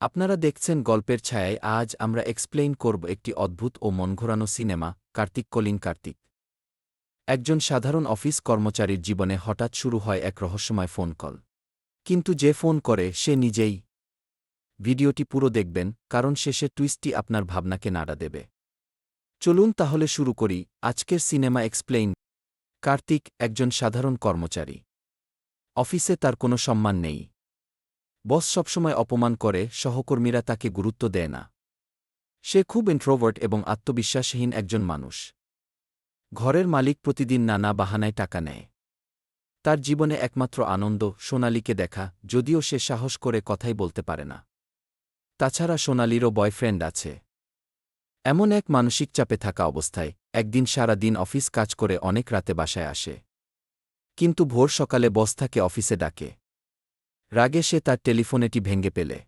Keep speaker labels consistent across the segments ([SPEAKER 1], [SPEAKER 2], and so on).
[SPEAKER 1] আপনারা দেখছেন গল্পের ছায়ায় আজ আমরা এক্সপ্লেইন করব একটি অদ্ভুত ও মনঘোরানো সিনেমা, কার্তিক কলিন কার্তিক। একজন সাধারণ অফিস কর্মচারীর জীবনে হঠাৎ শুরু হয় এক রহস্যময় ফোন কল কিন্তু যে ফোন করে, সে নিজেই ভিডিওটি পুরো দেখবেন, কারণ শেষে টুইস্টটি আপনার ভাবনাকে নাড়া দেবে। চলুন তাহলে শুরু করি, আজকের সিনেমা এক্সপ্লেইন কার্তিক একজন সাধারণ কর্মচারী। অফিসে তার কোনো সম্মান নেই। বস সবসময় অপমান করে, সহকর্মীরা তাকে গুরুত্ব দেয় না। সে খুব ইন্ট্রোভার্ট এবং আত্মবিশ্বাসহীন একজন মানুষ। ঘরের মালিক প্রতিদিন নানা বাহানায় টাকা নেয়। তার জীবনে একমাত্র আনন্দ, সোনালীকে দেখা, যদিও সে সাহস করে কথাই বলতে পারে না। তাছাড়া সোনালিরও বয়ফ্রেন্ড আছে। এমন এক মানসিক চাপে থাকা অবস্থায়, একদিন সারা দিন অফিস কাজ করে অনেক রাতে বাসায় আসে। কিন্তু ভোর সকালে বস তাকে অফিসে ডাকে। রাগে সে তার টেলিফোনেটি ভেঙে পেলে।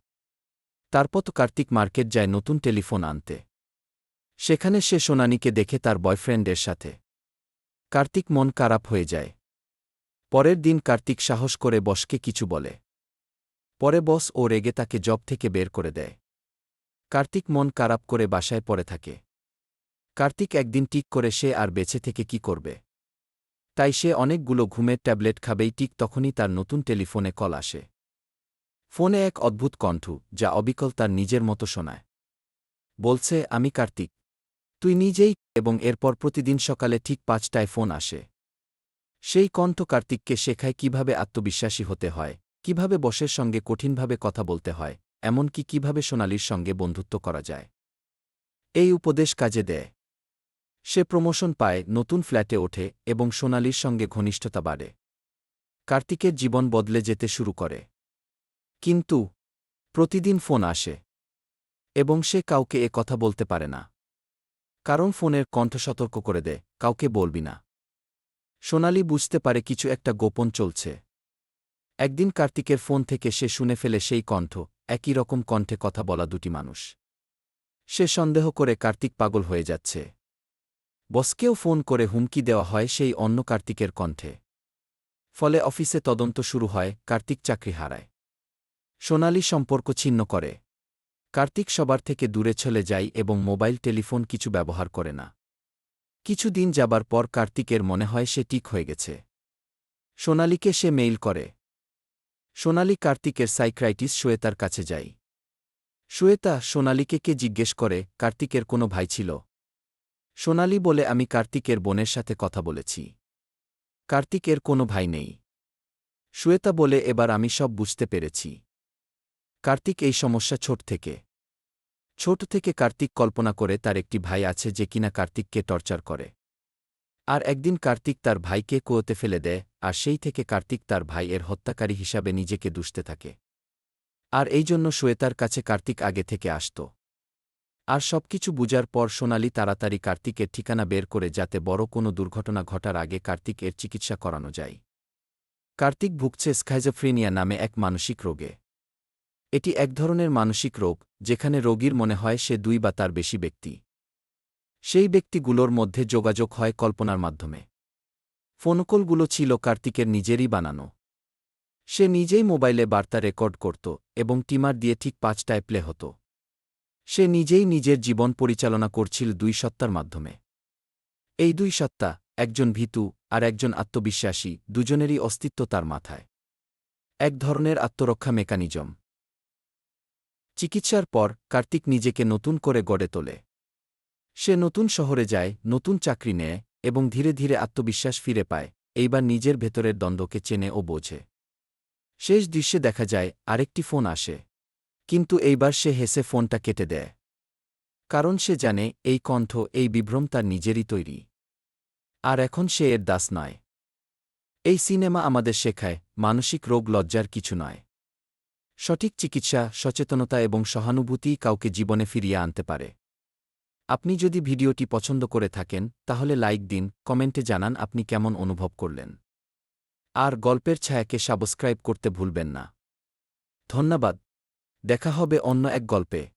[SPEAKER 1] তারপর তো কার্তিক মার্কেট যায় নতুন টেলিফোন আনতে। সেখানে সে সোনানিকে দেখে তার বয়ফ্রেন্ডের সাথে। কার্তিক মন খারাপ হয়ে যায়। পরের দিন কার্তিক সাহস করে বসকে কিছু বলে। পরে বস ও রেগে তাকে জব থেকে বের করে দেয়। কার্তিক মন খারাপ করে বাসায় পড়ে থাকে। কার্তিক একদিন টিক করে সে আর বেঁচে থেকে কি করবে? তাই সে অনেকগুলো ঘুমের ট্যাবলেট খাবেই ঠিক তখনই তার নতুন টেলিফোনে কল আসে। ফোনে এক অদ্ভুত কণ্ঠ, যা অবিকল তার নিজের মতো শোনায়। বলছে, আমি কার্তিক। তুই নিজেই এবং এরপর প্রতিদিন সকালে ঠিক পাঁচটায় ফোন আসে। সেই কণ্ঠ কার্তিককে শেখায় কীভাবে আত্মবিশ্বাসী হতে হয়, কীভাবে বসের সঙ্গে কঠিনভাবে কথা বলতে হয়, এমনকি কীভাবে সোনালির সঙ্গে বন্ধুত্ব করা যায়। এই উপদেশ কাজে দেয়। সে প্রমোশন পায়, নতুন ফ্ল্যাটে ওঠে এবং সোনালির সঙ্গে ঘনিষ্ঠতা বাড়ে। কার্তিকের জীবন বদলে যেতে শুরু করে। কিন্তু প্রতিদিন ফোন আসে এবং সে কাউকে এ কথা বলতে পারে না। কারণ ফোনের কণ্ঠ সতর্ক করে দেয়, কাউকে বলবি না। সোনালি বুঝতে পারে কিছু একটা গোপন চলছে। একদিন কার্তিকের ফোন থেকে সে শুনে ফেলে সেই কণ্ঠ, একই রকম কণ্ঠে কথা বলা দুটি মানুষ। সে সন্দেহ করে কার্তিক পাগল হয়ে যাচ্ছে। বসকেও ফোন করে হুমকি দেওয়া হয় সেই অন্য কার্তিকের কণ্ঠে। ফলে অফিসে তদন্ত শুরু হয়, কার্তিক চাকরি হারায়। সোনালি সম্পর্ক ছিন্ন করে। কার্তিক সবার থেকে দূরে চলে যায় এবং মোবাইল, টেলিফোন কিছু ব্যবহার করে না। কিছু দিন যাবার পর কার্তিকের মনে হয় সে ঠিক হয়ে গেছে। সোনালিকে সে মেইল করে। সোনালি কার্তিকের সাইক্রাইটিস শ্বেতার কাছে যায়। শ্বেতা সোনালিকে কে জিজ্ঞেস করে, কার্তিকের কোনো ভাই ছিল? সোনালি বলে, আমি কার্তিকের বোনের সাথে কথা বলেছি। কার্তিকের কোনো ভাই নেই। শ্বেতা বলে, এবার আমি সব বুঝতে পেরেছি। কার্তিক এই সমস্যা ছোট থেকে। ছোট থেকে কার্তিক কল্পনা করে তার একটি ভাই আছে যে কিনা কার্তিককে টর্চার করে। আর একদিন কার্তিক তার ভাইকে কুয়োতে ফেলে দেয়, আর সেই থেকে কার্তিক তার ভাই এর হত্যাকারী হিসাবে নিজেকে দুষতে থাকে। আর এই জন্য শ্বেতার কাছে কার্তিক আগে থেকে আসত। আর সবকিছু বুঝার পর সোনালি তাড়াতাড়ি কার্তিকের ঠিকানা বের করে যাতে বড় কোনো দুর্ঘটনা ঘটার আগে কার্তিক এর চিকিৎসা করানো যায়। কার্তিক ভুগছে স্কাইজোফ্রেনিয়া নামে এক মানসিক রোগে। এটি এক ধরনের মানসিক রোগ, যেখানে রোগীর মনে হয় সে দুই বা তার বেশি ব্যক্তি। সেই ব্যক্তিগুলোর মধ্যে যোগাযোগ হয় কল্পনার মাধ্যমে। ফোনকলগুলো ছিল কার্তিকের নিজেরই বানানো। সে নিজেই মোবাইলে বার্তা রেকর্ড করত এবং টিমার দিয়ে ঠিক পাঁচটায় প্লে হতো। সে নিজেই নিজের জীবন পরিচালনা করছিল দুই সত্তার মাধ্যমে। এই দুই সত্তা, একজন ভীতু আর একজন আত্মবিশ্বাসী, দুজনেরই অস্তিত্ব তার মাথায়। এক ধরনের আত্মরক্ষা মেকানিজম। চিকিৎসার পর কার্তিক নিজেকে নতুন করে গড়ে তোলে। সে নতুন শহরে যায়, নতুন চাকরি নেয় এবং ধীরে ধীরে আত্মবিশ্বাস ফিরে পায়, এইবার নিজের ভেতরের দ্বন্দ্বকে চেনে ও বোঝে। শেষ দৃশ্যে দেখা যায়, আরেকটি ফোন আসে। কিন্তু এইবার সে হেসে ফোনটা কেটে দেয়। কারণ সে জানে, এই কণ্ঠ, এই বিভ্রম তার নিজেরই তৈরি। আর এখন সে এর দাস নয়। এই সিনেমা আমাদের শেখায়, মানসিক রোগ লজ্জার কিছু নয়। সঠিক চিকিৎসা, সচেতনতা এবং সহানুভূতিই কাউকে জীবনে ফিরিয়ে আনতে পারে। আপনি যদি ভিডিওটি পছন্দ করে থাকেন, তাহলে লাইক দিন, কমেন্টে জানান আপনি কেমন অনুভব করলেন। আর গল্পের ছায়াকে সাবস্ক্রাইব করতে ভুলবেন না। ধন্যবাদ। দেখা হবে অন্য এক গল্পে।